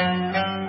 Thank you.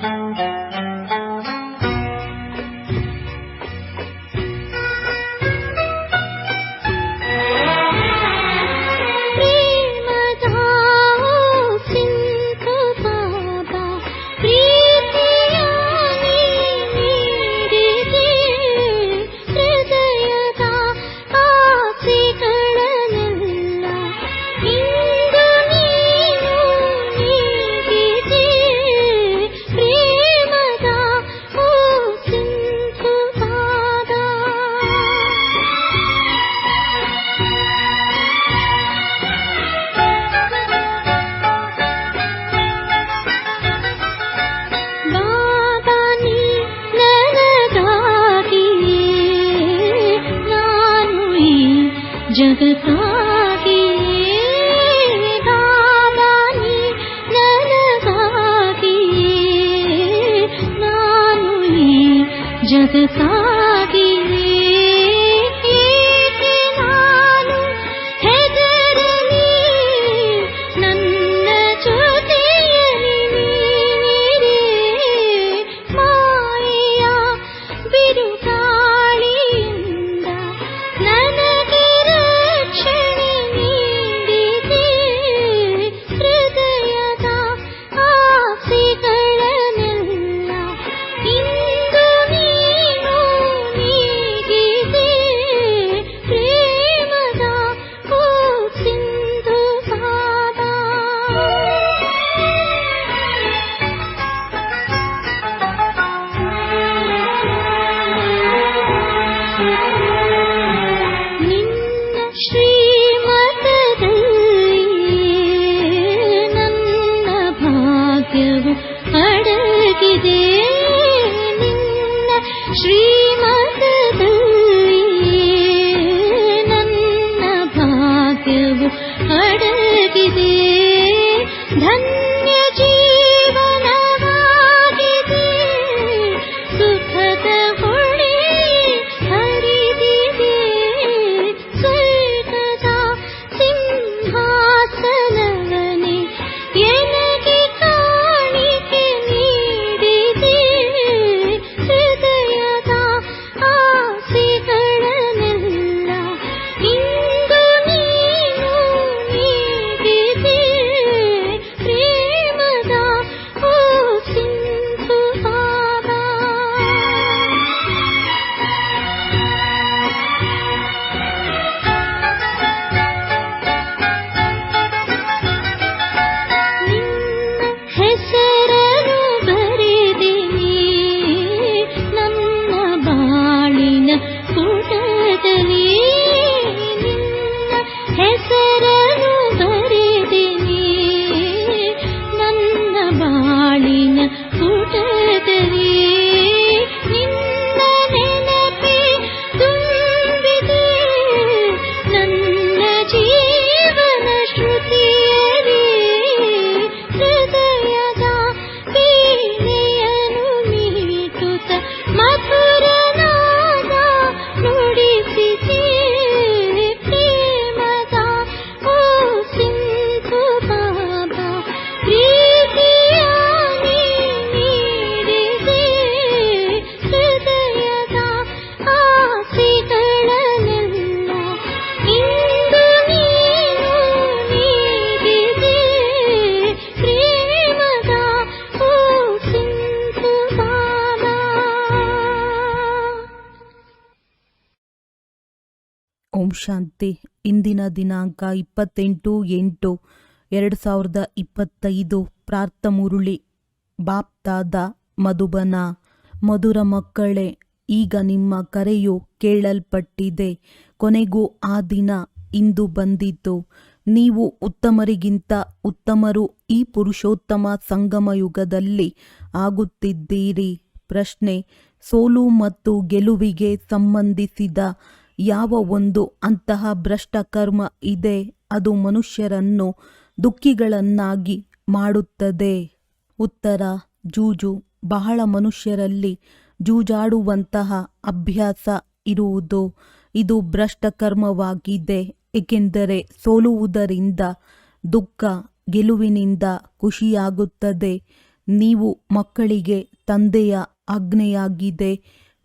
ಇಂದಿನ ದಿನಾಂಕ ಇಪ್ಪತ್ತೆಂಟು ಎಂಟು ಎರಡು ಸಾವಿರದ ಇಪ್ಪತ್ತೈದು. ಪ್ರಾರ್ಥ ಮುರುಳಿ. ಬಾಪ್ತಾದ ಮಧುಬನ. ಮಧುರ ಮಕ್ಕಳೇ, ಈಗ ನಿಮ್ಮ ಕರೆಯು ಕೇಳಲ್ಪಟ್ಟಿದೆ. ಕೊನೆಗೂ ಆ ದಿನ ಇಂದು ಬಂದಿತು. ನೀವು ಉತ್ತಮರಿಗಿಂತ ಉತ್ತಮರು ಈ ಪುರುಷೋತ್ತಮ ಸಂಗಮ ಯುಗದಲ್ಲಿ ಆಗುತ್ತಿದ್ದೀರಿ. ಪ್ರಶ್ನೆ, ಸೋಲು ಮತ್ತು ಗೆಲುವಿಗೆ ಸಂಬಂಧಿಸಿದ ಯಾವ ಒಂದು ಅಂತಹ ಭ್ರಷ್ಟ ಕರ್ಮ ಇದೆ, ಅದು ಮನುಷ್ಯರನ್ನು ದುಃಖಿಗಳನ್ನಾಗಿ ಮಾಡುತ್ತದೆ. ಉತ್ತರ, ಜೂಜು. ಬಹಳ ಮನುಷ್ಯರಲ್ಲಿ ಜೂಜಾಡುವಂತಹ ಅಭ್ಯಾಸ ಇರುವುದು. ಇದು ಭ್ರಷ್ಟ ಕರ್ಮವಾಗಿದೆ, ಏಕೆಂದರೆ ಸೋಲುವುದರಿಂದ ದುಃಖ ಗೆಲುವಿನಿಂದ ಖುಷಿಯಾಗುತ್ತದೆ. ನೀವು ಮಕ್ಕಳಿಗೆ ತಂದೆಯ ಆಜ್ಞೆಯಾಗಿದೆ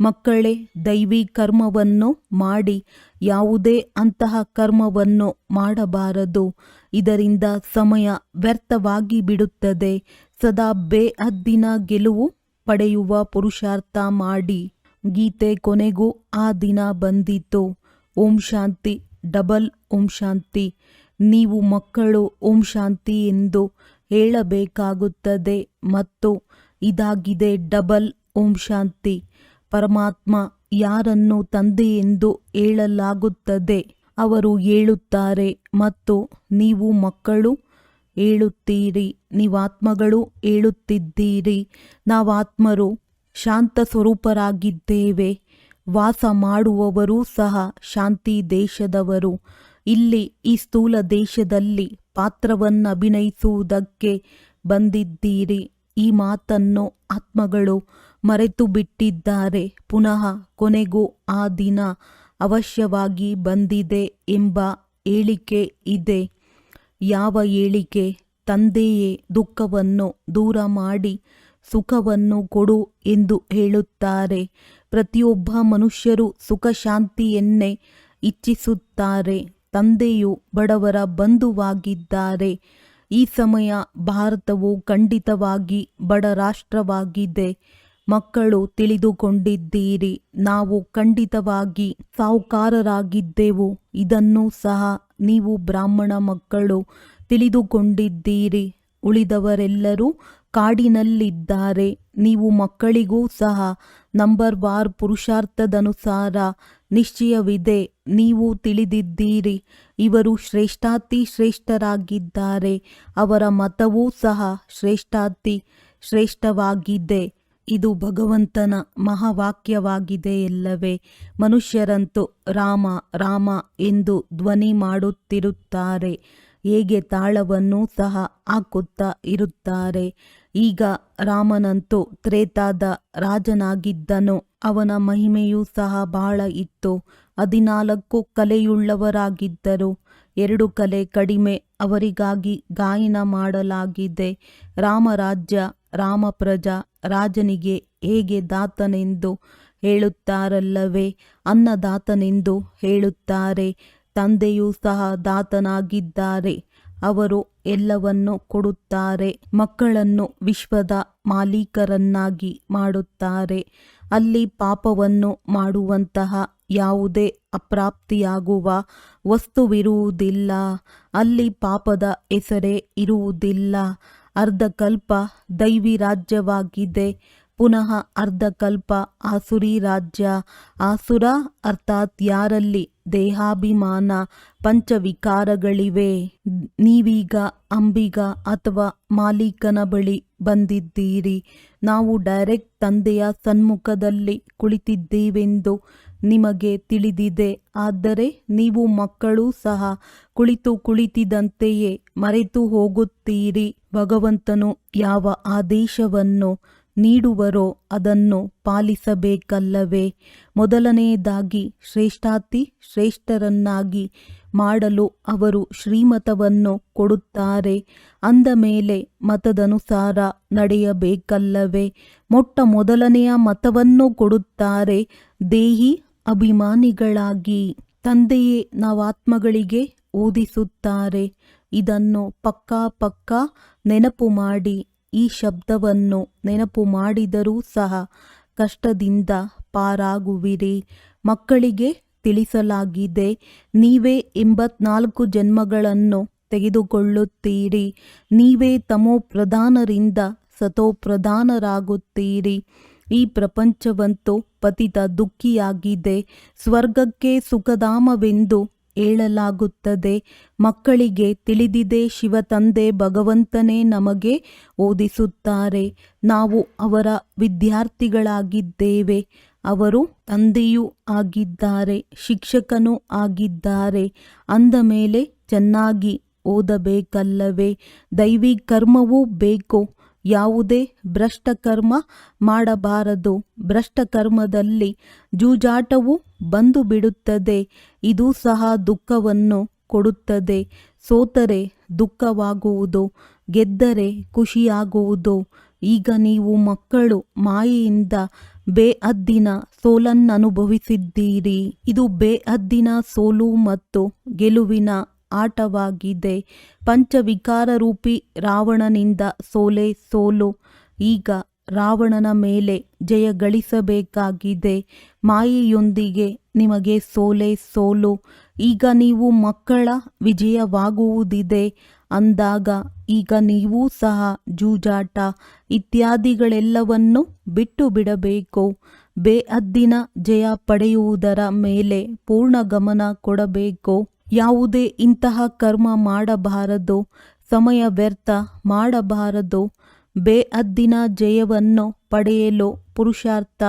ಮಕ್ಕಳೇ, ದೈವಿ ಕರ್ಮವನ್ನು ಮಾಡಿ, ಯಾವುದೇ ಅಂತಹ ಕರ್ಮವನ್ನು ಮಾಡಬಾರದು. ಇದರಿಂದ ಸಮಯ ವ್ಯರ್ಥವಾಗಿ ಬಿಡುತ್ತದೆ. ಸದಾ ಬೇಹದ್ದಿನ ಗೆಲುವು ಪಡೆಯುವ ಪುರುಷಾರ್ಥ ಮಾಡಿ. ಗೀತೆ ಕೊನೆಗೂ ಆ ದಿನ ಬಂದಿತು. ಓಂ ಶಾಂತಿ, ಡಬಲ್ ಓಂ ಶಾಂತಿ. ನೀವು ಮಕ್ಕಳು, ಓಂ ಶಾಂತಿ ಎಂದು ಹೇಳಬೇಕಾಗುತ್ತದೆ ಮತ್ತು ಇದಾಗಿದೆ ಡಬಲ್ ಓಂ ಶಾಂತಿ. ಪರಮಾತ್ಮ ಯಾರನ್ನು ತಂದೆ ಎಂದು ಹೇಳಲಾಗುತ್ತದೆ. ಅವರು ಹೇಳುತ್ತಾರೆ, ಮತ್ತು ನೀವು ಮಕ್ಕಳು ಹೇಳುತ್ತೀರಿ, ನೀವಾತ್ಮಗಳು ಹೇಳುತ್ತಿದ್ದೀರಿ. ನಾವಾತ್ಮರು ಶಾಂತ ಸ್ವರೂಪರಾಗಿದ್ದೇವೆ ವಾಸ ಮಾಡುವವರೂ ಸಹ ಶಾಂತಿ ದೇಶದವರು. ಇಲ್ಲಿ ಈ ಸ್ಥೂಲ ದೇಶದಲ್ಲಿ ಪಾತ್ರವನ್ನು ಅಭಿನಯಿಸುವುದಕ್ಕೆ ಬಂದಿದ್ದೀರಿ. ಈ ಮಾತನ್ನು ಆತ್ಮಗಳು ಮರೆತು ಬಿಟ್ಟಿದ್ದಾರೆ. ಪುನಃ ಕೊನೆಗೂ ಆ ದಿನ ಅವಶ್ಯವಾಗಿ ಬಂದಿದೆ ಎಂಬ ಹೇಳಿಕೆ ಇದೆ. ಯಾವ ಹೇಳಿಕೆ? ತಂದೆಯೇ ದುಃಖವನ್ನು ದೂರ ಮಾಡಿ ಸುಖವನ್ನು ಕೊಡು ಎಂದು ಹೇಳುತ್ತಾರೆ. ಪ್ರತಿಯೊಬ್ಬ ಮನುಷ್ಯರು ಸುಖ ಶಾಂತಿಯನ್ನೇ ಇಚ್ಛಿಸುತ್ತಾರೆ. ತಂದೆಯು ಬಡವರ ಬಂಧುವಾಗಿದ್ದಾರೆ. ಈ ಸಮಯ ಭಾರತವು ಖಂಡಿತವಾಗಿ ಬಡ ರಾಷ್ಟ್ರವಾಗಿದೆ ಮಕ್ಕಳು ತಿಳಿದುಕೊಂಡಿದ್ದೀರಿ, ನಾವು ಖಂಡಿತವಾಗಿ ಸಾಹುಕಾರರಾಗಿದ್ದೆವು. ಇದನ್ನು ಸಹ ನೀವು ಬ್ರಾಹ್ಮಣ ಮಕ್ಕಳು ತಿಳಿದುಕೊಂಡಿದ್ದೀರಿ. ಉಳಿದವರೆಲ್ಲರೂ ಕಾಡಿನಲ್ಲಿದ್ದಾರೆ. ನೀವು ಮಕ್ಕಳಿಗೂ ಸಹ ನಂಬರ್ ವಾರ್ ಪುರುಷಾರ್ಥದನುಸಾರ ನಿಶ್ಚಯವಿದೆ. ನೀವು ತಿಳಿದಿದ್ದೀರಿ. ಇವರು ಶ್ರೇಷ್ಠಾತಿ ಶ್ರೇಷ್ಠರಾಗಿದ್ದಾರೆ. ಅವರ ಮತವೂ ಸಹ ಶ್ರೇಷ್ಠಾತಿ ಶ್ರೇಷ್ಠವಾಗಿದೆ. ಇದು ಭಗವಂತನ ಮಹಾವಾಕ್ಯವಾಗಿದೆಯಲ್ಲವೇ ಮನುಷ್ಯರಂತೂ ರಾಮ ರಾಮ ಎಂದು ಧ್ವನಿ ಮಾಡುತ್ತಿರುತ್ತಾರೆ. ಹೇಗೆ ತಾಳವನ್ನು ಸಹ ಹಾಕುತ್ತಾ ಇರುತ್ತಾರೆ. ಈಗ ರಾಮನಂತೂ ತ್ರೇತಾದ ರಾಜನಾಗಿದ್ದನು. ಅವನ ಮಹಿಮೆಯೂ ಸಹ ಬಹಳ ಇತ್ತು. ಹದಿನಾಲ್ಕು ಕಲೆಯುಳ್ಳವರಾಗಿದ್ದರು. ಎರಡು ಕಲೆ ಕಡಿಮೆ ಅವರಿಗಾಗಿ ಗಾಯನ ಮಾಡಲಾಗಿದೆ. ರಾಮರಾಜ್ಯ, ರಾಮಪ್ರಜಾ ರಾಜನಿಗೆ ಹೇಗೆ ದಾತನೆಂದು ಹೇಳುತ್ತಾರಲ್ಲವೇ? ಅನ್ನದಾತನೆಂದು ಹೇಳುತ್ತಾರೆ. ತಂದೆಯೂ ಸಹ ದಾತನಾಗಿದ್ದಾರೆ. ಅವರು ಎಲ್ಲವನ್ನು ಕೊಡುತ್ತಾರೆ. ಮಕ್ಕಳನ್ನು ವಿಶ್ವದ ಮಾಲೀಕರನ್ನಾಗಿ ಮಾಡುತ್ತಾರೆ. ಅಲ್ಲಿ ಪಾಪವನ್ನು ಮಾಡುವಂತಹ ಯಾವುದೇ ಅಪ್ರಾಪ್ತಿಯಾಗುವ ವಸ್ತುವಿರುವುದಿಲ್ಲ. ಅಲ್ಲಿ ಪಾಪದ ಹೆಸರೇ ಇರುವುದಿಲ್ಲ. ಅರ್ಧಕಲ್ಪ ದೈವಿ ರಾಜ್ಯವಾಗಿದೆ ಪುನಃ ಅರ್ಧಕಲ್ಪ ಆಸುರಿ ರಾಜ್ಯ ಆಸುರ ಅರ್ಥಾತ್ ಯಾರಲ್ಲಿ ದೇಹಾಭಿಮಾನ ಪಂಚವಿಕಾರಗಳಿವೆ. ನೀವೀಗ ಅಂಬಿಗ ಅಥವಾ ಮಾಲೀಕನ ಬಳಿ ಬಂದಿದ್ದೀರಿ. ನಾವು ಡೈರೆಕ್ಟ್ ತಂದೆಯ ಸನ್ಮುಖದಲ್ಲಿ ಕುಳಿತಿದ್ದೇವೆಂದು ನಿಮಗೆ ತಿಳಿದಿದೆ. ಆದರೆ ನೀವು ಮಕ್ಕಳು ಸಹ ಕುಳಿತು ಕುಳಿತಿದಂತೆಯೇ ಮರೆತು ಹೋಗುತ್ತೀರಿ. ಭಗವಂತನು ಯಾವ ಆದೇಶವನ್ನು ನೀಡುವರೋ ಅದನ್ನು ಪಾಲಿಸಬೇಕಲ್ಲವೇ? ಮೊದಲನೆಯದಾಗಿ ಶ್ರೇಷ್ಠಾತಿ ಶ್ರೇಷ್ಠರನ್ನಾಗಿ ಮಾಡಲು ಅವರು ಶ್ರೀಮತವನ್ನು ಕೊಡುತ್ತಾರೆ. ಅಂದ ಮೇಲೆ ಮತದನುಸಾರ ನಡೆಯಬೇಕಲ್ಲವೇ? ಮೊಟ್ಟ ಮೊದಲನೆಯ ಮತವನ್ನು ಕೊಡುತ್ತಾರೆ. ದೇಹಿ ಅಭಿಮಾನಿಗಳಾಗಿ ತಂದೆಯೇ ನಾವಾತ್ಮಗಳಿಗೆ ಓದಿಸುತ್ತಾರೆ. ಇದನ್ನು ಪಕ್ಕಾ ಪಕ್ಕಾ ನೆನಪು ಮಾಡಿ ಈ ಶಬ್ದವನ್ನು ನೆನಪು ಮಾಡಿದರೂ ಸಹ ಕಷ್ಟದಿಂದ ಪಾರಾಗುವಿರಿ. ಮಕ್ಕಳಿಗೆ ತಿಳಿಸಲಾಗಿದೆ, ನೀವೇ ಎಂಬತ್ನಾಲ್ಕು ಜನ್ಮಗಳನ್ನು ತೆಗೆದುಕೊಳ್ಳುತ್ತೀರಿ. ನೀವೇ ತಮೋ ಪ್ರಧಾನರಿಂದ ಸತೋ ಪ್ರಧಾನರಾಗುತ್ತೀರಿ. ಈ ಪ್ರಪಂಚವಂತೂ ಪತಿತ ದುಃಖಿಯಾಗಿದೆ. ಸ್ವರ್ಗಕ್ಕೆ ಸುಖಧಾಮವೆಂದು ಹೇಳಲಾಗುತ್ತದೆ ಮಕ್ಕಳಿಗೆ ತಿಳಿದಿದೆ, ಶಿವತಂದೆ ಭಗವಂತನೇ ನಮಗೆ ಓದಿಸುತ್ತಾರೆ. ನಾವು ಅವರ ವಿದ್ಯಾರ್ಥಿಗಳಾಗಿದ್ದೇವೆ. ಅವರು ತಂದೆಯೂ ಆಗಿದ್ದಾರೆ, ಶಿಕ್ಷಕನೂ ಆಗಿದ್ದಾರೆ. ಅಂದ ಮೇಲೆ ಚೆನ್ನಾಗಿ ಓದಬೇಕಲ್ಲವೇ? ದೈವಿ ಕರ್ಮವೂ ಬೇಕು? ಯಾವುದೇ ಭ್ರಷ್ಟಕರ್ಮ ಮಾಡಬಾರದು. ಭ್ರಷ್ಟಕರ್ಮದಲ್ಲಿ ಜೂಜಾಟವು ಬಂದು ಬಿಡುತ್ತದೆ ಇದು ಸಹ ದುಃಖವನ್ನು ಕೊಡುತ್ತದೆ. ಸೋತರೆ ದುಃಖವಾಗುವುದು, ಗೆದ್ದರೆ ಖುಷಿಯಾಗುವುದು. ಈಗ ನೀವು ಮಕ್ಕಳು, ಮಾಯೆಯಿಂದ ಬೇಅದ್ದಿನ ಸೋಲನ್ನನುಭವಿಸಿದ್ದೀರಿ. ಇದು ಬೇಅದ್ದಿನ ಸೋಲು ಮತ್ತು ಗೆಲುವಿನ ಆಟವಾಗಿದೆ. ಪಂಚವಿಕಾರರೂಪಿ ರಾವಣನಿಂದ ಸೋಲೆ ಸೋಲು. ಈಗ ರಾವಣನ ಮೇಲೆ ಜಯ ಗಳಿಸಬೇಕಾಗಿದೆ. ಮಾಯೆಯೊಂದಿಗೆ ನಿಮಗೆ ಸೋಲೆ ಸೋಲು. ಈಗ ನೀವು ಮಕ್ಕಳ ವಿಜಯವಾಗುವುದಿದೆ. ಅಂದಾಗ ಈಗ ನೀವು ಸಹ ಜೂಜಾಟ ಇತ್ಯಾದಿಗಳೆಲ್ಲವನ್ನು ಬಿಟ್ಟು ಬಿಡಬೇಕು. ಬೇಅದ್ದಿನ ಜಯ ಪಡೆಯುವುದರ ಮೇಲೆ ಪೂರ್ಣ ಗಮನ ಕೊಡಬೇಕು. ಯಾವುದೇ ಇಂತಹ ಕರ್ಮ ಮಾಡಬಾರದು, ಸಮಯ ವ್ಯರ್ಥ ಮಾಡಬಾರದು ಬೇಅದ್ದಿನ ಜಯವನ್ನು ಪಡೆಯಲು ಪುರುಷಾರ್ಥ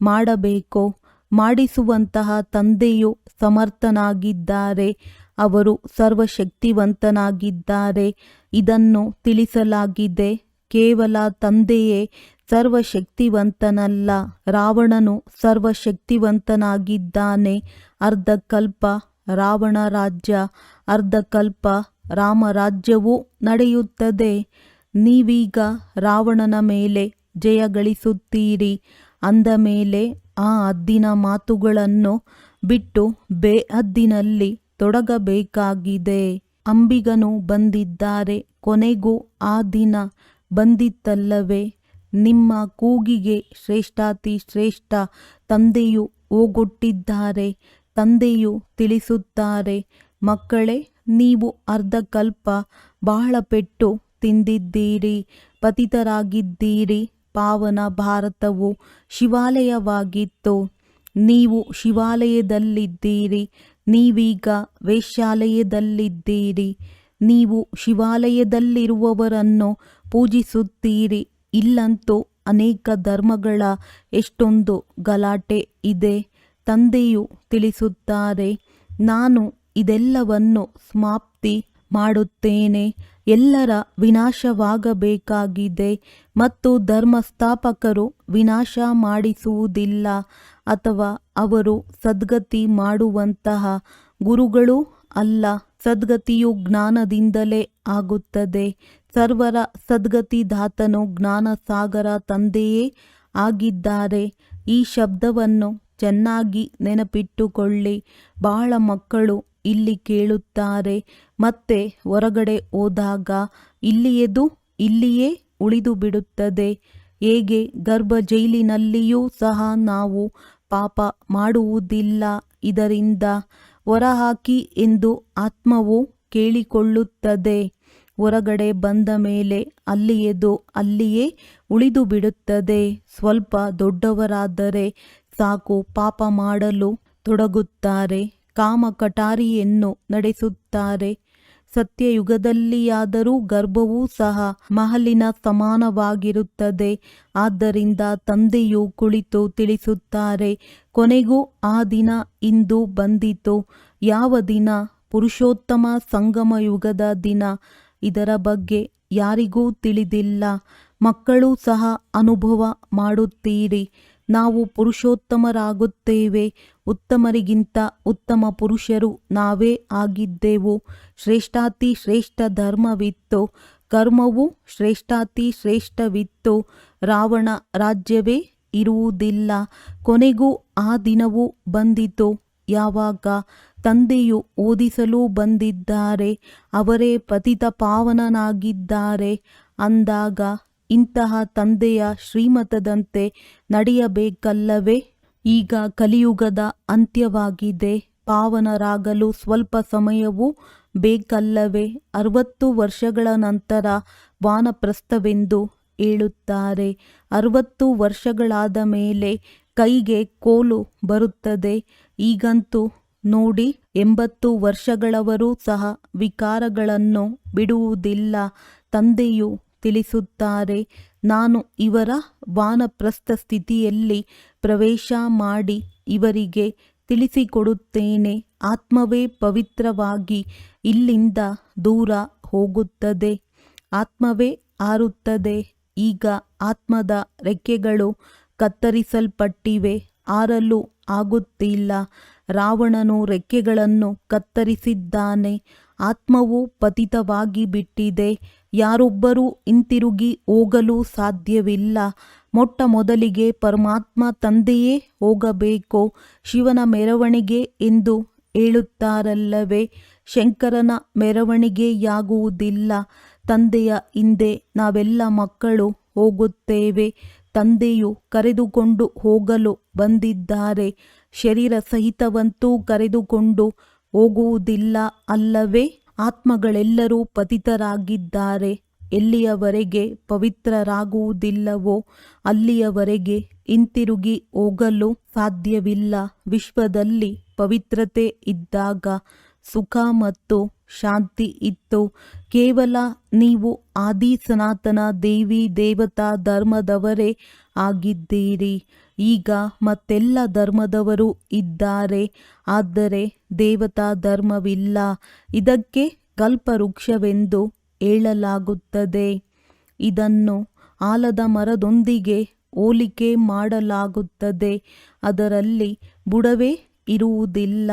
ಮಾಡಬೇಕು, ಮಾಡಿಸುವಂತಹ ತಂದೆಯು ಸಮರ್ಥನಾಗಿದ್ದಾರೆ, ಅವರು ಸರ್ವಶಕ್ತಿವಂತನಾಗಿದ್ದಾರೆ, ಇದನ್ನು ತಿಳಿಸಲಾಗಿದೆ. ಕೇವಲ ತಂದೆಯೇ ಸರ್ವಶಕ್ತಿವಂತನಲ್ಲ, ರಾವಣನು ಸರ್ವಶಕ್ತಿವಂತನಾಗಿದ್ದಾನೆ, ಅರ್ಧಕಲ್ಪ ರಾವಣ ರಾಜ್ಯ, ಅರ್ಧಕಲ್ಪ ರಾಮರಾಜ್ಯವೂ ನಡೆಯುತ್ತದೆ. ನೀವೀಗ ರಾವಣನ ಮೇಲೆ ಜಯ ಗಳಿಸುತ್ತೀರಿ. ಅಂದ ಮೇಲೆ ಆ ಅದ್ದಿನ ಮಾತುಗಳನ್ನು ಬಿಟ್ಟು ಬೇಅದ್ದಿನಲ್ಲಿ ತೊಡಗಬೇಕಾಗಿದೆ. ಅಂಬಿಗನು ಬಂದಿದ್ದಾರೆ. ಕೊನೆಗೂ ಆ ದಿನ ಬಂದಿತ್ತಲ್ಲವೇ? ನಿಮ್ಮ ಕೂಗಿಗೆ ಶ್ರೇಷ್ಠಾತಿ ಶ್ರೇಷ್ಠ ತಂದೆಯು ಓಗೊಟ್ಟಿದ್ದಾರೆ ತಂದೆಯು ತಿಳಿಸುತ್ತಾರೆ, ಮಕ್ಕಳೇ, ನೀವು ಅರ್ಧಕಲ್ಪ ಬಹಳ ಪೆಟ್ಟು ತಿಂದಿದ್ದೀರಿ, ಪತಿತರಾಗಿದ್ದೀರಿ, ಪಾವನ ಭಾರತವು ಶಿವಾಲಯವಾಗಿತ್ತು, ನೀವು ಶಿವಾಲಯದಲ್ಲಿದ್ದೀರಿ, ನೀವೀಗ ವೇಶ್ಯಾಲಯದಲ್ಲಿದ್ದೀರಿ, ನೀವು ಶಿವಾಲಯದಲ್ಲಿರುವವರನ್ನು ಪೂಜಿಸುತ್ತೀರಿ, ಇಲ್ಲಂತೂ ಅನೇಕ ಧರ್ಮಗಳ ಎಷ್ಟೊಂದು ಗಲಾಟೆ ಇದೆ. ತಂದೆಯು ತಿಳಿಸುತ್ತಾರೆ, ನಾನು ಇದೆಲ್ಲವನ್ನು ಸಮಾಪ್ತಿ ಮಾಡುತ್ತೇನೆ. ಎಲ್ಲರ ವಿನಾಶವಾಗಬೇಕಾಗಿದೆ ಮತ್ತು ಧರ್ಮಸ್ಥಾಪಕರು ವಿನಾಶ ಮಾಡಿಸುವುದಿಲ್ಲ ಅಥವಾ ಅವರು ಸದ್ಗತಿ ಮಾಡುವಂತಹ ಗುರುಗಳು ಅಲ್ಲ. ಸದ್ಗತಿಯು ಜ್ಞಾನದಿಂದಲೇ ಆಗುತ್ತದೆ. ಸರ್ವರ ಸದ್ಗತಿದಾತನು ಜ್ಞಾನಸಾಗರ ತಂದೆಯೇ ಆಗಿದ್ದಾರೆ. ಈ ಶಬ್ದವನ್ನು ಚೆನ್ನಾಗಿ ನೆನಪಿಟ್ಟುಕೊಳ್ಳಿ. ಬಹಳ ಮಕ್ಕಳು ಇಲ್ಲಿ ಕೇಳುತ್ತಾರೆ. ಮತ್ತೆ ಹೊರಗಡೆ ಹೋದಾಗ ಇಲ್ಲಿಯದು ಇಲ್ಲಿಯೇ ಉಳಿದು ಬಿಡುತ್ತದೆ. ಹೇಗೆ? ಗರ್ಭ ಜೈಲಿನಲ್ಲಿಯೂ ಸಹ ನಾವು ಪಾಪ ಮಾಡುವುದಿಲ್ಲ. ಇದರಿಂದ ಹೊರಹಾಕಿ ಎಂದು ಆತ್ಮವು ಕೇಳಿಕೊಳ್ಳುತ್ತದೆ. ಹೊರಗಡೆ ಬಂದ ಮೇಲೆ ಅಲ್ಲಿಯದು ಅಲ್ಲಿಯೇ ಉಳಿದು ಬಿಡುತ್ತದೆ. ಸ್ವಲ್ಪ ದೊಡ್ಡವರಾದರೆ ಸಾಕು, ಪಾಪ ಮಾಡಲು ತೊಡಗುತ್ತಾರೆ, ಕಾಮ ಕಟಾರಿಯನ್ನು ನಡೆಸುತ್ತಾರೆ. ಸತ್ಯಯುಗದಲ್ಲಿಯಾದರೂ ಗರ್ಭವೂ ಸಹ ಮಹಲಿನ ಸಮಾನವಾಗಿರುತ್ತದೆ. ಆದ್ದರಿಂದ ತಂದೆಯು ಕುಳಿತು ತಿಳಿಸುತ್ತಾರೆ, ಕೊನೆಗೂ ಆ ದಿನ ಇಂದು ಬಂದಿತು. ಯಾವ ದಿನ? ಪುರುಷೋತ್ತಮ ಸಂಗಮ ಯುಗದ ದಿನ. ಇದರ ಬಗ್ಗೆ ಯಾರಿಗೂ ತಿಳಿದಿಲ್ಲ. ಮಕ್ಕಳು ಸಹ ಅನುಭವ ಮಾಡುತ್ತೀರಿ. ನಾವು ಪುರುಷೋತ್ತಮರಾಗುತ್ತೇವೆ. ಉತ್ತಮರಿಗಿಂತ ಉತ್ತಮ ಪುರುಷರು ನಾವೇ ಆಗಿದ್ದೆವು. ಶ್ರೇಷ್ಠಾತಿ ಶ್ರೇಷ್ಠ ಧರ್ಮವಿತ್ತು. ಕರ್ಮವು ಶ್ರೇಷ್ಠಾತಿ ಶ್ರೇಷ್ಠವಿತ್ತು. ರಾವಣ ರಾಜ್ಯವೇ ಇರುವುದಿಲ್ಲ. ಕೊನೆಗೂ ಆ ದಿನವೂ ಬಂದಿತು. ಯಾವಾಗ? ತಂದೆಯು ಓದಿಸಲು ಬಂದಿದ್ದಾರೆ. ಅವರೇ ಪತಿತ ಪಾವನನಾಗಿದ್ದಾರೆ. ಅಂದಾಗ ಇಂತಹ ತಂದೆಯ ಶ್ರೀಮತದಂತೆ ನಡೆಯಬೇಕಲ್ಲವೇ? ಈಗ ಕಲಿಯುಗದ ಅಂತ್ಯವಾಗಿದೆ. ಪಾವನರಾಗಲು ಸ್ವಲ್ಪ ಸಮಯವೂ ಬೇಕಲ್ಲವೇ? ಅರವತ್ತು ವರ್ಷಗಳ ನಂತರ ವಾನಪ್ರಸ್ಥವೆಂದು ಹೇಳುತ್ತಾರೆ. ಅರವತ್ತು ವರ್ಷಗಳಾದ ಮೇಲೆ ಕೈಗೆ ಕೋಲು ಬರುತ್ತದೆ. ಈಗಂತೂ ನೋಡಿ, ಎಂಬತ್ತು ವರ್ಷಗಳವರೂ ಸಹ ವಿಕಾರಗಳನ್ನು ಬಿಡುವುದಿಲ್ಲ. ತಂದೆಯು ತಿಳಿಸುತ್ತಾರೆ. ನಾನು ಇವರ ವಾನಪ್ರಸ್ಥ ಸ್ಥಿತಿಯಲ್ಲಿ ಪ್ರವೇಶ ಮಾಡಿ ಇವರಿಗೆ ತಿಳಿಸಿಕೊಡುತ್ತೇನೆ. ಆತ್ಮವೇ ಪವಿತ್ರವಾಗಿ ಇಲ್ಲಿಂದ ದೂರ ಹೋಗುತ್ತದೆ. ಆತ್ಮವೇ ಆರುತ್ತದೆ. ಈಗ ಆತ್ಮದ ರೆಕ್ಕೆಗಳು ಕತ್ತರಿಸಲ್ಪಟ್ಟಿವೆ. ಆರಲು ಆಗುತ್ತಿಲ್ಲ. ರಾವಣನು ರೆಕ್ಕೆಗಳನ್ನು ಕತ್ತರಿಸಿದ್ದಾನೆ. ಆತ್ಮವು ಪತಿತವಾಗಿ ಬಿಟ್ಟಿದೆ. ಯಾರೊಬ್ಬರೂ ಹಿಂತಿರುಗಿ ಹೋಗಲು ಸಾಧ್ಯವಿಲ್ಲ. ಮೊಟ್ಟ ಮೊದಲಿಗೆ ಪರಮಾತ್ಮ ತಂದೆಯೇ ಹೋಗಬೇಕು ಶಿವನ ಮೆರವಣಿಗೆ ಎಂದು ಹೇಳುತ್ತಾರಲ್ಲವೇ. ಶಂಕರನ ಮೆರವಣಿಗೆಯಾಗುವುದಿಲ್ಲ. ತಂದೆಯ ಹಿಂದೆ ನಾವೆಲ್ಲ ಮಕ್ಕಳು ಹೋಗುತ್ತೇವೆ. ತಂದೆಯು ಕರೆದುಕೊಂಡು ಹೋಗಲು ಬಂದಿದ್ದಾರೆ. ಶರೀರ ಸಹಿತವಂತೂ ಕರೆದುಕೊಂಡು ಹೋಗುವುದಿಲ್ಲ ಅಲ್ಲವೇ. ಆತ್ಮಗಳೆಲ್ಲರೂ ಪತಿತರಾಗಿದ್ದಾರೆ. ಎಲ್ಲಿಯವರೆಗೆ ಪವಿತ್ರರಾಗುವುದಿಲ್ಲವೋ ಅಲ್ಲಿಯವರೆಗೆ ಹಿಂತಿರುಗಿ ಹೋಗಲು ಸಾಧ್ಯವಿಲ್ಲ. ವಿಶ್ವದಲ್ಲಿ ಪವಿತ್ರತೆ ಇದ್ದಾಗ ಸುಖ ಮತ್ತು ಶಾಂತಿ ಇತ್ತು. ಕೇವಲ ನೀವು ಆದಿ ಸನಾತನ ದೇವಿ, ದೇವತಾ ಧರ್ಮದವರೇ ಆಗಿದ್ದೀರಿ. ಈಗ ಮತ್ತೆಲ್ಲ ಧರ್ಮದವರು ಇದ್ದಾರೆ. ಆದರೆ ದೇವತಾ ಧರ್ಮವಿಲ್ಲ. ಇದಕ್ಕೆ ಕಲ್ಪವೃಕ್ಷವೆಂದು ಹೇಳಲಾಗುತ್ತದೆ. ಇದನ್ನು ಆಲದ ಮರದೊಂದಿಗೆ ಹೋಲಿಕೆ ಮಾಡಲಾಗುತ್ತದೆ. ಅದರಲ್ಲಿ ಬುಡವೇ ಇರುವುದಿಲ್ಲ.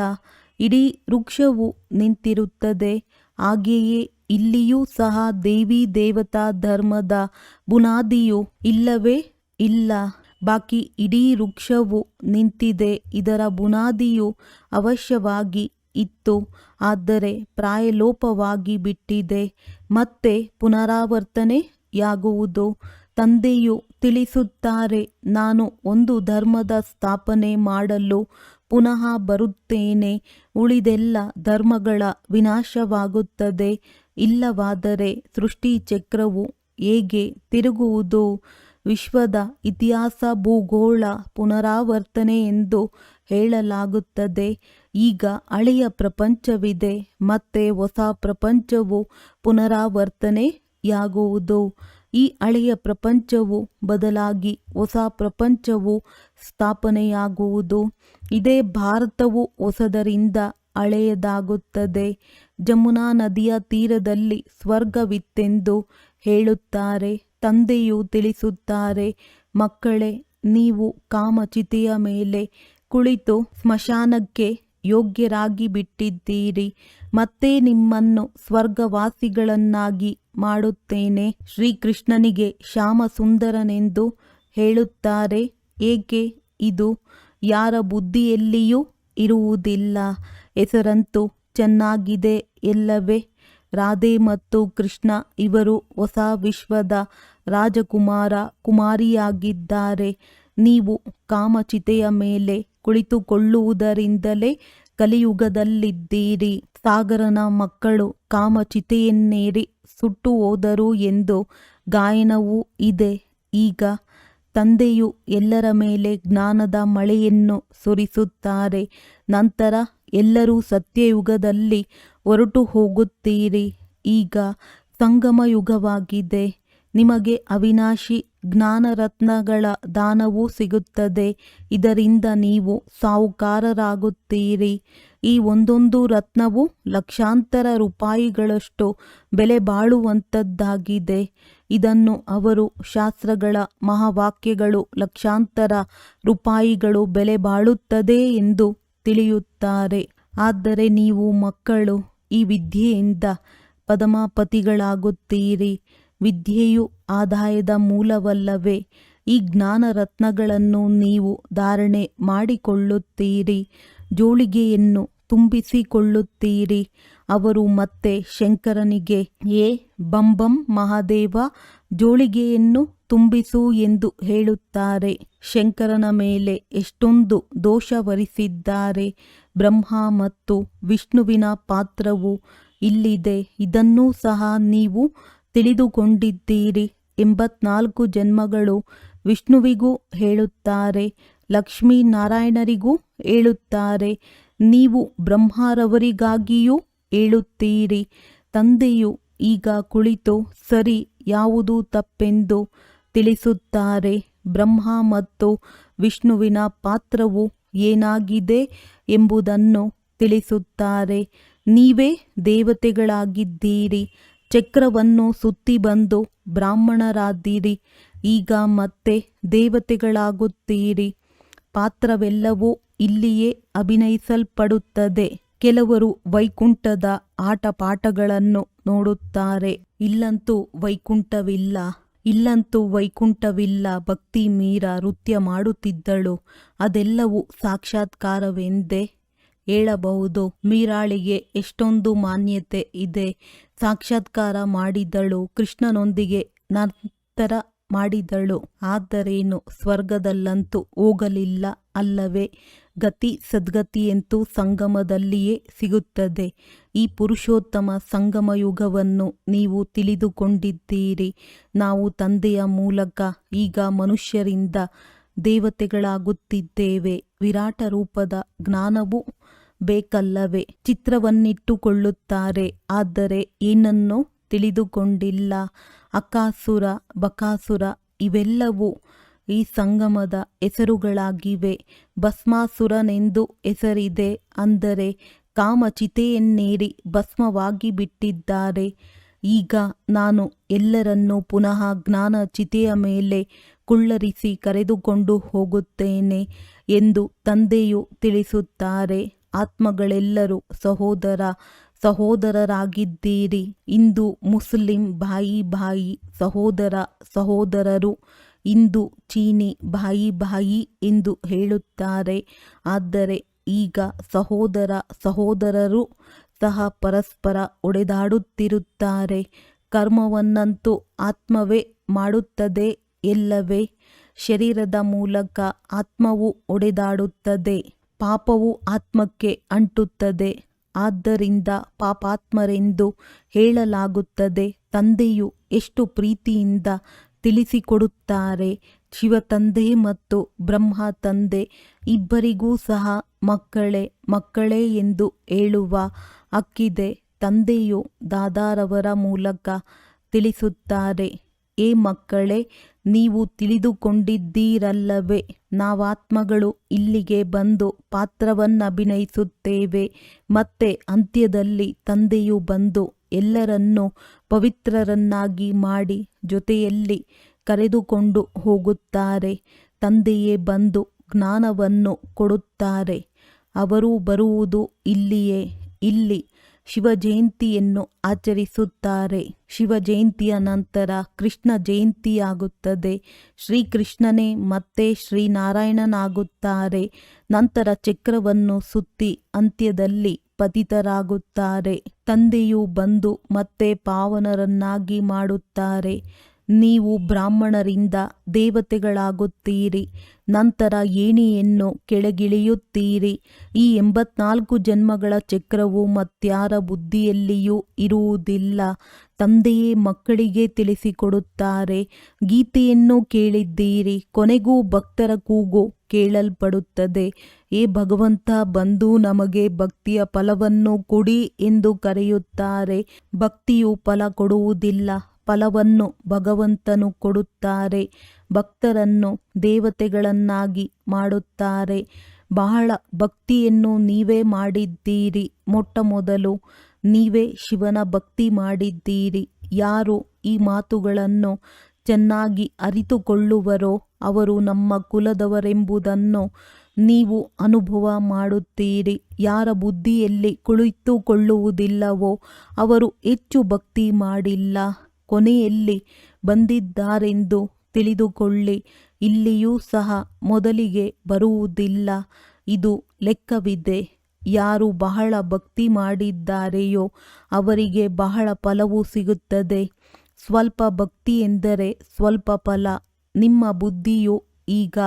ಇಡೀ ವೃಕ್ಷವು ನಿಂತಿರುತ್ತದೆ. ಹಾಗೆಯೇ ಇಲ್ಲಿಯೂ ಸಹ ದೇವಿ ದೇವತಾ ಧರ್ಮದ ಬುನಾದಿಯು ಇಲ್ಲವೇ? ಇಲ್ಲ. ಬಾಕಿ ಇಡೀ ವೃಕ್ಷವು ನಿಂತಿದೆ. ಇದರ ಬುನಾದಿಯು ಅವಶ್ಯವಾಗಿ ಇತ್ತು. ಆದರೆ ಪ್ರಾಯಲೋಪವಾಗಿ ಬಿಟ್ಟಿದೆ. ಮತ್ತೆ ಪುನರಾವರ್ತನೆಯಾಗುವುದು ತಂದೆಯು ತಿಳಿಸುತ್ತಾರೆ, ನಾನು ಒಂದು ಧರ್ಮದ ಸ್ಥಾಪನೆ ಮಾಡಲು ಪುನಃ ಬರುತ್ತೇನೆ. ಉಳಿದೆಲ್ಲ ಧರ್ಮಗಳ ವಿನಾಶವಾಗುತ್ತದೆ. ಇಲ್ಲವಾದರೆ ಸೃಷ್ಟಿಚಕ್ರವು ಹೇಗೆ ತಿರುಗುವುದು? ವಿಶ್ವದ ಇತಿಹಾಸ ಭೂಗೋಳ ಪುನರಾವರ್ತನೆ ಎಂದು ಹೇಳಲಾಗುತ್ತದೆ. ಈಗ ಹಳೆಯ ಪ್ರಪಂಚವಿದೆ, ಮತ್ತೆ ಹೊಸ ಪ್ರಪಂಚವು ಪುನರಾವರ್ತನೆಯಾಗುವುದು. ಈ ಹಳೆಯ ಪ್ರಪಂಚವು ಬದಲಾಗಿ ಹೊಸ ಪ್ರಪಂಚವು ಸ್ಥಾಪನೆಯಾಗುವುದು. ಇದೇ ಭಾರತವು ಹೊಸದರಿಂದ ಹಳೆಯದಾಗುತ್ತದೆ. ಜಮುನಾ ನದಿಯ ತೀರದಲ್ಲಿ ಸ್ವರ್ಗವಿತ್ತೆಂದು ಹೇಳುತ್ತಾರೆ, ತಂದೆಯು ತಿಳಿಸುತ್ತಾರೆ, ಮಕ್ಕಳೇ, ನೀವು ಕಾಮಚಿತಿಯ ಮೇಲೆ ಕುಳಿತು ಸ್ಮಶಾನಕ್ಕೆ ಯೋಗ್ಯರಾಗಿ ಬಿಟ್ಟಿದ್ದೀರಿ. ಮತ್ತೆ ನಿಮ್ಮನ್ನು ಸ್ವರ್ಗವಾಸಿಗಳನ್ನಾಗಿ ಮಾಡುತ್ತೇನೆ. ಶ್ರೀಕೃಷ್ಣನಿಗೆ ಶ್ಯಾಮಸುಂದರನೆಂದು ಹೇಳುತ್ತಾರೆ. ಏಕೆ? ಇದು ಯಾರ ಬುದ್ಧಿಯಲ್ಲಿಯೂ ಇರುವುದಿಲ್ಲ. ಹೆಸರಂತೂ ಚೆನ್ನಾಗಿದೆ ಎಲ್ಲವೇ. ರಾಧೆ ಮತ್ತು ಕೃಷ್ಣ ಇವರು ಹೊಸ ವಿಶ್ವದ ರಾಜಕುಮಾರ, ಕುಮಾರಿಯಾಗಿದ್ದಾರೆ. ನೀವು ಕಾಮಚಿತೆಯ ಮೇಲೆ ಕುಳಿತುಕೊಳ್ಳುವುದರಿಂದಲೇ ಕಲಿಯುಗದಲ್ಲಿದ್ದೀರಿ. ಸಾಗರನ ಮಕ್ಕಳು ಕಾಮಚಿತೆಯನ್ನೇರಿ ಸುಟ್ಟು ಹೋದರು ಎಂದು ಗಾಯನವೂ ಇದೆ. ಈಗ ತಂದೆಯು ಎಲ್ಲರ ಮೇಲೆ ಜ್ಞಾನದ ಮಳೆಯನ್ನು ಸುರಿಸುತ್ತಾರೆ. ನಂತರ ಎಲ್ಲರೂ ಸತ್ಯಯುಗದಲ್ಲಿ ಹೊರಟು ಹೋಗುತ್ತೀರಿ. ಈಗ ಸಂಗಮಯುಗವಾಗಿದೆ. ನಿಮಗೆ ಅವಿನಾಶಿ ಜ್ಞಾನರತ್ನಗಳ ದಾನವೂ ಸಿಗುತ್ತದೆ. ಇದರಿಂದ ನೀವು ಸಾಹುಕಾರರಾಗುತ್ತೀರಿ. ಈ ಒಂದೊಂದು ರತ್ನವು ಲಕ್ಷಾಂತರ ರೂಪಾಯಿಗಳಷ್ಟು ಬೆಲೆ ಬಾಳುವಂಥದ್ದಾಗಿದೆ ಇದನ್ನು ಅವರು ಶಾಸ್ತ್ರಗಳ ಮಹಾವಾಕ್ಯಗಳು ಲಕ್ಷಾಂತರ ರೂಪಾಯಿಗಳು ಬೆಲೆ ಬಾಳುತ್ತದೆ ಎಂದು ತಿಳಿಯುತ್ತಾರೆ. ಆದರೆ ನೀವು ಮಕ್ಕಳು, ಈ ವಿದ್ಯೆಯಿಂದ ಪದಮಾಪತಿಗಳಾಗುತ್ತೀರಿ. ವಿದ್ಯೆಯು ಆದಾಯದ ಮೂಲವಲ್ಲವೇ? ಈ ಜ್ಞಾನರತ್ನಗಳನ್ನು ನೀವು ಧಾರಣೆ ಮಾಡಿಕೊಳ್ಳುತ್ತೀರಿ, ಜೋಳಿಗೆಯನ್ನು ತುಂಬಿಸಿಕೊಳ್ಳುತ್ತೀರಿ. ಅವರು ಮತ್ತೆ ಶಂಕರನಿಗೆ, ಏ ಬಂಬಂ ಮಹಾದೇವ, ಜೋಳಿಗೆಯನ್ನು ತುಂಬಿಸು ಎಂದು ಹೇಳುತ್ತಾರೆ. ಶಂಕರನ ಮೇಲೆ ಎಷ್ಟೊಂದು ದೋಷವರಿಸಿದ್ದಾರೆ. ಬ್ರಹ್ಮ ಮತ್ತು ವಿಷ್ಣುವಿನ ಪಾತ್ರವು ಇಲ್ಲಿದೆ. ಇದನ್ನೂ ಸಹ ನೀವು ತಿಳಿದುಕೊಂಡಿದ್ದೀರಿ ಎಂಬತ್ನಾಲ್ಕು ಜನ್ಮಗಳು ವಿಷ್ಣುವಿಗೂ ಹೇಳುತ್ತಾರೆ ಲಕ್ಷ್ಮೀನಾರಾಯಣರಿಗೂ ಹೇಳುತ್ತಾರೆ, ನೀವು ಬ್ರಹ್ಮರವರಿಗಾಗಿಯೂ ಹೇಳುತ್ತೀರಿ, ತಂದೆಯು ಈಗ ಕುಳಿತು ಸರಿ ಯಾವುದು ತಪ್ಪೆಂದು ತಿಳಿಸುತ್ತಾರೆ, ಬ್ರಹ್ಮ ಮತ್ತು ವಿಷ್ಣುವಿನ ಪಾತ್ರವು ಏನಾಗಿದೆ ಎಂಬುದನ್ನು ತಿಳಿಸುತ್ತಾರೆ, ನೀವೇ ದೇವತೆಗಳಾಗಿದ್ದೀರಿ ಚಕ್ರವನ್ನು ಸುತ್ತಿ ಬಂದು ಬ್ರಾಹ್ಮಣರಾದ್ದೀರಿ, ಈಗ ಮತ್ತೆ ದೇವತೆಗಳಾಗುತ್ತೀರಿ. ಪಾತ್ರವೆಲ್ಲವೂ ಇಲ್ಲಿಯೇ ಅಭಿನಯಿಸಲ್ಪಡುತ್ತದೆ. ಕೆಲವರು ವೈಕುಂಠದ ಆಟಪಾಠಗಳನ್ನು ನೋಡುತ್ತಾರೆ. ಇಲ್ಲಂತೂ ವೈಕುಂಠವಿಲ್ಲ. ಇಲ್ಲಂತೂ ವೈಕುಂಠವಿಲ್ಲ. ಭಕ್ತಿ ಮೀರ ನೃತ್ಯ ಮಾಡುತ್ತಿದ್ದಳು. ಅದೆಲ್ಲವೂ ಸಾಕ್ಷಾತ್ಕಾರವೆಂದೇ ಹೇಳಬಹುದು. ಮೀರಾಳಿಗೆ ಎಷ್ಟೊಂದು ಮಾನ್ಯತೆ ಇದೆ. ಸಾಕ್ಷಾತ್ಕಾರ ಮಾಡಿದಳು. ಕೃಷ್ಣನೊಂದಿಗೆ ನಂತರ ಮಾಡಿದಳು. ಆದರೇನು? ಸ್ವರ್ಗದಲ್ಲಂತೂ ಹೋಗಲಿಲ್ಲ ಅಲ್ಲವೇ? ಗತಿ ಸದ್ಗತಿಯಂತೂ ಸಂಗಮದಲ್ಲಿಯೇ ಸಿಗುತ್ತದೆ. ಈ ಪುರುಷೋತ್ತಮ ಸಂಗಮ ಯುಗವನ್ನು ನೀವು ತಿಳಿದುಕೊಂಡಿದ್ದೀರಿ. ನಾವು ತಂದೆಯ ಮೂಲಕ ಈಗ ಮನುಷ್ಯರಿಂದ ದೇವತೆಗಳಾಗುತ್ತಿದ್ದೇವೆ. ವಿರಾಟ ರೂಪದ ಜ್ಞಾನವೂ ಬೇಕಲ್ಲವೇ? ಚಿತ್ರವನ್ನಿಟ್ಟುಕೊಳ್ಳುತ್ತಾರೆ. ಆದರೆ ಏನನ್ನು ತಿಳಿದುಕೊಂಡಿಲ್ಲ. ಅಕಾಸುರ, ಬಕಾಸುರ ಇವೆಲ್ಲವೂ ಈ ಸಂಗಮದ ಹೆಸರುಗಳಾಗಿವೆ. ಭಸ್ಮಾಸುರನೆಂದು ಹೆಸರಿದೆ ಅಂದರೆ ಕಾಮಚಿತೆಯನ್ನೇರಿ ಭಸ್ಮವಾಗಿ ಬಿಟ್ಟಿದ್ದಾರೆ. ಈಗ ನಾನು ಎಲ್ಲರನ್ನೂ ಪುನಃ ಜ್ಞಾನ ಚಿತೆಯ ಮೇಲೆ ಕುಳ್ಳರಿಸಿ ಕರೆದುಕೊಂಡು ಹೋಗುತ್ತೇನೆ ಎಂದು ತಂದೆಯು ತಿಳಿಸುತ್ತಾರೆ. ಆತ್ಮಗಳೆಲ್ಲರೂ ಸಹೋದರ ಸಹೋದರರಾಗಿದ್ದೀರಿ. ಇಂದು ಮುಸ್ಲಿಂ ಬಾಯಿ ಬಾಯಿ ಸಹೋದರ ಸಹೋದರರು, ಇಂದು ಚೀನಿ ಬಾಯಿ ಬಾಯಿ ಎಂದು ಹೇಳುತ್ತಾರೆ. ಆದರೆ ಈಗ ಸಹೋದರ ಸಹೋದರರು ಸಹ ಪರಸ್ಪರ ಒಡೆದಾಡುತ್ತಿರುತ್ತಾರೆ. ಕರ್ಮವನ್ನಂತೂ ಆತ್ಮವೇ ಮಾಡುತ್ತದೆ ಎಲ್ಲವೇ. ಶರೀರದ ಮೂಲಕ ಆತ್ಮವು ಒಡೆದಾಡುತ್ತದೆ. ಪಾಪವು ಆತ್ಮಕ್ಕೆ ಅಂಟುತ್ತದೆ. ಆದ್ದರಿಂದ ಪಾಪಾತ್ಮರೆಂದು ಹೇಳಲಾಗುತ್ತದೆ. ತಂದೆಯು ಎಷ್ಟು ಪ್ರೀತಿಯಿಂದ ತಿಳಿಸಿಕೊಡುತ್ತಾರೆ. ಶಿವತಂದೆ ಮತ್ತು ಬ್ರಹ್ಮ ತಂದೆ ಇಬ್ಬರಿಗೂ ಸಹ ಮಕ್ಕಳೇ ಮಕ್ಕಳೇ ಎಂದು ಹೇಳುವ ಹಕ್ಕಿದೆ. ತಂದೆಯು ದಾದಾರವರ ಮೂಲಕ ತಿಳಿಸುತ್ತಾರೆ, ಏ ಮಕ್ಕಳೇ ನೀವು ತಿಳಿದುಕೊಂಡಿದ್ದೀರಲ್ಲವೇ? ನಾವಾತ್ಮಗಳು ಇಲ್ಲಿಗೆ ಬಂದು ಪಾತ್ರವನ್ನಭಿನಯಿಸುತ್ತೇವೆ ಮತ್ತೆ ಅಂತ್ಯದಲ್ಲಿ ತಂದೆಯು ಬಂದು ಎಲ್ಲರನ್ನೂ ಪವಿತ್ರರನ್ನಾಗಿ ಮಾಡಿ ಜೊತೆಯಲ್ಲಿ ಕರೆದುಕೊಂಡು ಹೋಗುತ್ತಾರೆ. ತಂದೆಯೇ ಬಂದು ಜ್ಞಾನವನ್ನು ಕೊಡುತ್ತಾರೆ. ಅವರು ಬರುವುದು ಇಲ್ಲಿಯೇ. ಇಲ್ಲಿ ಶಿವ ಜಯಂತಿಯನ್ನು ಆಚರಿಸುತ್ತಾರೆ. ಶಿವ ಜಯಂತಿಯ ನಂತರ ಕೃಷ್ಣ ಜಯಂತಿಯಾಗುತ್ತದೆ. ಶ್ರೀಕೃಷ್ಣನೇ ಮತ್ತೆ ಶ್ರೀನಾರಾಯಣನಾಗುತ್ತಾರೆ. ನಂತರ ಚಕ್ರವನ್ನು ಸುತ್ತಿ ಅಂತ್ಯದಲ್ಲಿ ಪತಿತರಾಗುತ್ತಾರೆ. ತಂದೆಯು ಬಂದು ಮತ್ತೆ ಪಾವನರನ್ನಾಗಿ ಮಾಡುತ್ತಾರೆ. ನೀವು ಬ್ರಾಹ್ಮಣರಿಂದ ದೇವತೆಗಳಾಗುತ್ತೀರಿ. ನಂತರ ಏಣಿಯನ್ನು ಕೆಳಗಿಳಿಯುತ್ತೀರಿ. ಈ ಎಂಬತ್ನಾಲ್ಕು ಜನ್ಮಗಳ ಚಕ್ರವು ಮತ್ಯಾರ ಬುದ್ಧಿಯಲ್ಲಿಯೂ ಇರುವುದಿಲ್ಲ. ತಂದೆಯೇ ಮಕ್ಕಳಿಗೆ ತಿಳಿಸಿಕೊಡುತ್ತಾರೆ. ಗೀತೆಯನ್ನು ಕೇಳಿದ್ದೀರಿ. ಕೊನೆಗೂ ಭಕ್ತರ ಕೂಗು ಕೇಳಲ್ಪಡುತ್ತದೆ. ಏ ಭಗವಂತ, ಬಂದು ನಮಗೆ ಭಕ್ತಿಯ ಫಲವನ್ನು ಕೊಡಿ ಎಂದು ಕರೆಯುತ್ತಾರೆ. ಭಕ್ತಿಯು ಫಲ ಕೊಡುವುದಿಲ್ಲ. ಫಲವನ್ನು ಭಗವಂತನು ಕೊಡುತ್ತಾರೆ, ಭಕ್ತರನ್ನು ದೇವತೆಗಳನ್ನಾಗಿ ಮಾಡುತ್ತಾರೆ. ಬಹಳ ಭಕ್ತಿಯನ್ನು ನೀವೇ ಮಾಡಿದ್ದೀರಿ. ಮೊಟ್ಟ ಮೊದಲು ನೀವೇ ಶಿವನ ಭಕ್ತಿ ಮಾಡಿದ್ದೀರಿ. ಯಾರು ಈ ಮಾತುಗಳನ್ನು ಚೆನ್ನಾಗಿ ಅರಿತುಕೊಳ್ಳುವರೋ ಅವರು ನಮ್ಮ ಕುಲದವರೆಂಬುದನ್ನು ನೀವು ಅನುಭವ ಮಾಡುತ್ತೀರಿ. ಯಾರ ಬುದ್ಧಿಯಲ್ಲಿ ಕುಳಿತುಕೊಳ್ಳುವುದಿಲ್ಲವೋ ಅವರು ಹೆಚ್ಚು ಭಕ್ತಿ ಮಾಡಿಲ್ಲ. ಕೊನೆಯಲ್ಲಿ ಬಂದಿದ್ದಾರೆಂದು ತಿಳಿದುಕೊಳ್ಳಿ. ಇಲ್ಲಿಯೂ ಸಹ ಮೊದಲಿಗೆ ಬರುವುದಿಲ್ಲ. ಇದು ಲೆಕ್ಕವಿದೆ. ಯಾರು ಬಹಳ ಭಕ್ತಿ ಮಾಡಿದ್ದಾರೆಯೋ ಅವರಿಗೆ ಬಹಳ ಫಲವು ಸಿಗುತ್ತದೆ. ಸ್ವಲ್ಪ ಭಕ್ತಿ ಎಂದರೆ ಸ್ವಲ್ಪ ಫಲ. ನಿಮ್ಮ ಬುದ್ಧಿಯು ಈಗ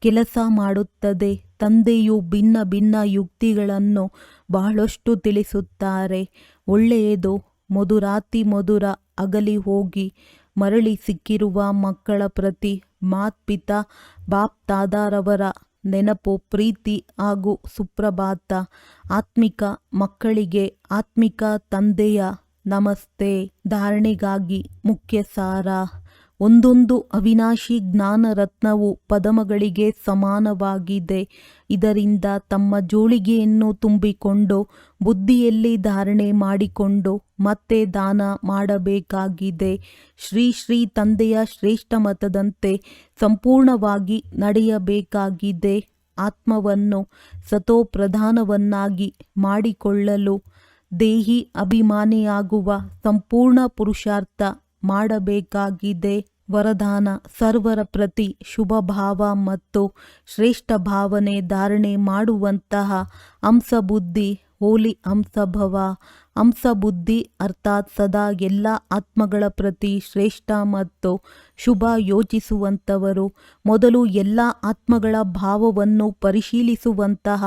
ಕೆಲಸ ಮಾಡುತ್ತದೆ. ತಂದೆಯು ಭಿನ್ನ ಭಿನ್ನ ಯುಕ್ತಿಗಳನ್ನು ಬಹಳಷ್ಟು ತಿಳಿಸುತ್ತಾರೆ. ಒಳ್ಳೆಯದು. ಮಧುರಾತಿ ಮಧುರ ಅಗಲಿ ಹೋಗಿ ಮರಳಿ ಸಿಕ್ಕಿರುವ ಮಕ್ಕಳ ಪ್ರತಿ ಮಾತ್ಪಿತಾ ಬಾಪ್ ತಾದಾರವರ ನೆನಪು ಪ್ರೀತಿ ಹಾಗೂ ಸುಪ್ರಭಾತ. ಆತ್ಮಿಕ ಮಕ್ಕಳಿಗೆ ಆತ್ಮಿಕ ತಂದೆಯ ನಮಸ್ತೆ. ಧಾರಣೆಗಾಗಿ ಮುಖ್ಯ ಸಾರ. ಒಂದೊಂದು ಅವಿನಾಶಿ ಜ್ಞಾನರತ್ನವು ಪದಮಗಳಿಗೆ ಸಮಾನವಾಗಿದೆ. ಇದರಿಂದ ತಮ್ಮ ಜೋಳಿಗೆಯನ್ನು ತುಂಬಿಕೊಂಡು, ಬುದ್ಧಿಯಲ್ಲಿ ಧಾರಣೆ ಮಾಡಿಕೊಂಡು ಮತ್ತೆ ದಾನ ಮಾಡಬೇಕಾಗಿದೆ. ಶ್ರೀ ಶ್ರೀ ತಂದೆಯ ಶ್ರೇಷ್ಠ ಮತದಂತೆ ಸಂಪೂರ್ಣವಾಗಿ ನಡೆಯಬೇಕಾಗಿದೆ. ಆತ್ಮವನ್ನು ಸತೋಪ್ರಧಾನವನ್ನಾಗಿ ಮಾಡಿಕೊಳ್ಳಲು ದೇಹಿ ಅಭಿಮಾನಿಯಾಗುವ ಸಂಪೂರ್ಣ ಪುರುಷಾರ್ಥ ಮಾಡಬೇಕಾಗಿದೆ. ವರದಾನ, ಸರ್ವರ ಪ್ರತಿ ಶುಭ ಭಾವ ಮತ್ತು ಶ್ರೇಷ್ಠ ಭಾವನೆ ಧಾರಣೆ ಮಾಡುವಂತಹ ಅಂಸಬುದ್ಧಿ ಹೋಲಿ ಹಂಸಭವ ಅಂಸಬುದ್ಧಿ ಅರ್ಥಾತ್ ಸದಾ ಎಲ್ಲ ಆತ್ಮಗಳ ಪ್ರತಿ ಶ್ರೇಷ್ಠ ಮತ್ತು ಶುಭ ಯೋಚಿಸುವಂಥವರು. ಮೊದಲು ಎಲ್ಲ ಆತ್ಮಗಳ ಭಾವವನ್ನು ಪರಿಶೀಲಿಸುವಂತಹ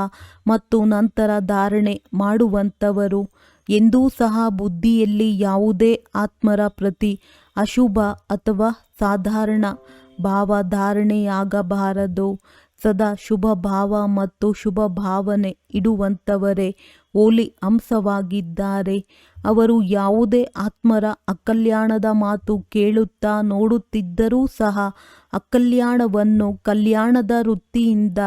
ಮತ್ತು ನಂತರ ಧಾರಣೆ ಮಾಡುವಂಥವರು. ಎಂದೂ ಸಹ ಬುದ್ಧಿಯಲ್ಲಿ ಯಾವುದೇ ಆತ್ಮರ ಪ್ರತಿ ಅಶುಭ ಅಥವಾ ಸಾಧಾರಣ ಭಾವ ಧಾರಣೆಯಾಗಬಾರದು ಸದಾ ಶುಭ ಭಾವ ಮತ್ತು ಶುಭ ಭಾವನೆ ಇಡುವಂಥವರೇ ಓಲಿ ಅಂಶವಾಗಿದ್ದಾರೆ. ಅವರು ಯಾವುದೇ ಆತ್ಮರ ಅಕಲ್ಯಾಣದ ಮಾತು ಕೇಳುತ್ತಾ ನೋಡುತ್ತಿದ್ದರೂ ಸಹ ಅಕಲ್ಯಾಣವನ್ನು ಕಲ್ಯಾಣದ ವೃತ್ತಿಯಿಂದ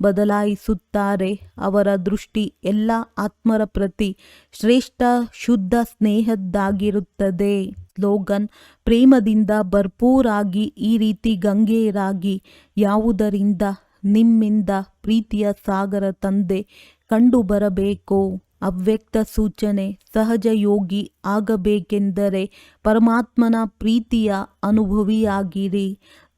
ಬದಲಾಯಿಸುತ್ತಾರೆ. ಅವರ ದೃಷ್ಟಿ ಎಲ್ಲ ಆತ್ಮರ ಪ್ರತಿ ಶ್ರೇಷ್ಠ ಶುದ್ಧ ಸ್ನೇಹದ್ದಾಗಿರುತ್ತದೆ. ಸ್ಲೋಗನ್, ಪ್ರೇಮದಿಂದ ಭರ್ಪೂರಾಗಿ, ಈ ರೀತಿ ಗಂಗೆಯರಾಗಿ ಯಾವುದರಿಂದ ನಿಮ್ಮಿಂದ ಪ್ರೀತಿಯ ಸಾಗರ ತಂದೆ ಕಂಡುಬರಬೇಕು? ಅವ್ಯಕ್ತ ಸೂಚನೆ, ಸಹಜ ಯೋಗಿ ಆಗಬೇಕೆಂದರೆ ಪರಮಾತ್ಮನ ಪ್ರೀತಿಯ ಅನುಭವಿಯಾಗಿರಿ.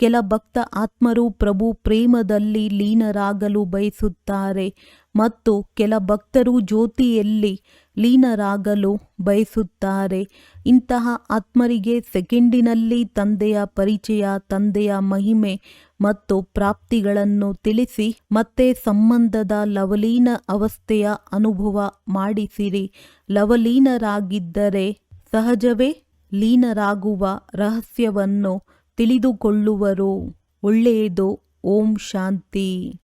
ಕೆಲ ಭಕ್ತ ಆತ್ಮರು ಪ್ರಭು ಪ್ರೇಮದಲ್ಲಿ ಲೀನರಾಗಲು ಬಯಸುತ್ತಾರೆ ಮತ್ತು ಕೆಲ ಭಕ್ತರು ಜ್ಯೋತಿಯಲ್ಲಿ ಲೀನರಾಗಲು ಬಯಸುತ್ತಾರೆ. ಇಂತಹ ಆತ್ಮರಿಗೆ ಸೆಕೆಂಡಿನಲ್ಲಿ ತಂದೆಯ ಪರಿಚಯ, ತಂದೆಯ ಮಹಿಮೆ ಮತ್ತು ಪ್ರಾಪ್ತಿಗಳನ್ನು ತಿಳಿಸಿ ಮತ್ತೆ ಸಂಬಂಧದ ಲವಲೀನ ಅವಸ್ಥೆಯ ಅನುಭವ ಮಾಡಿಸಿರಿ. ಲವಲೀನರಾಗಿದ್ದರೆ ಸಹಜವೇ ಲೀನರಾಗುವ ರಹಸ್ಯವನ್ನು ತಿಳಿದುಕೊಳ್ಳುವರು. ಒಳ್ಳೆಯದು. ಓಂ ಶಾಂತಿ.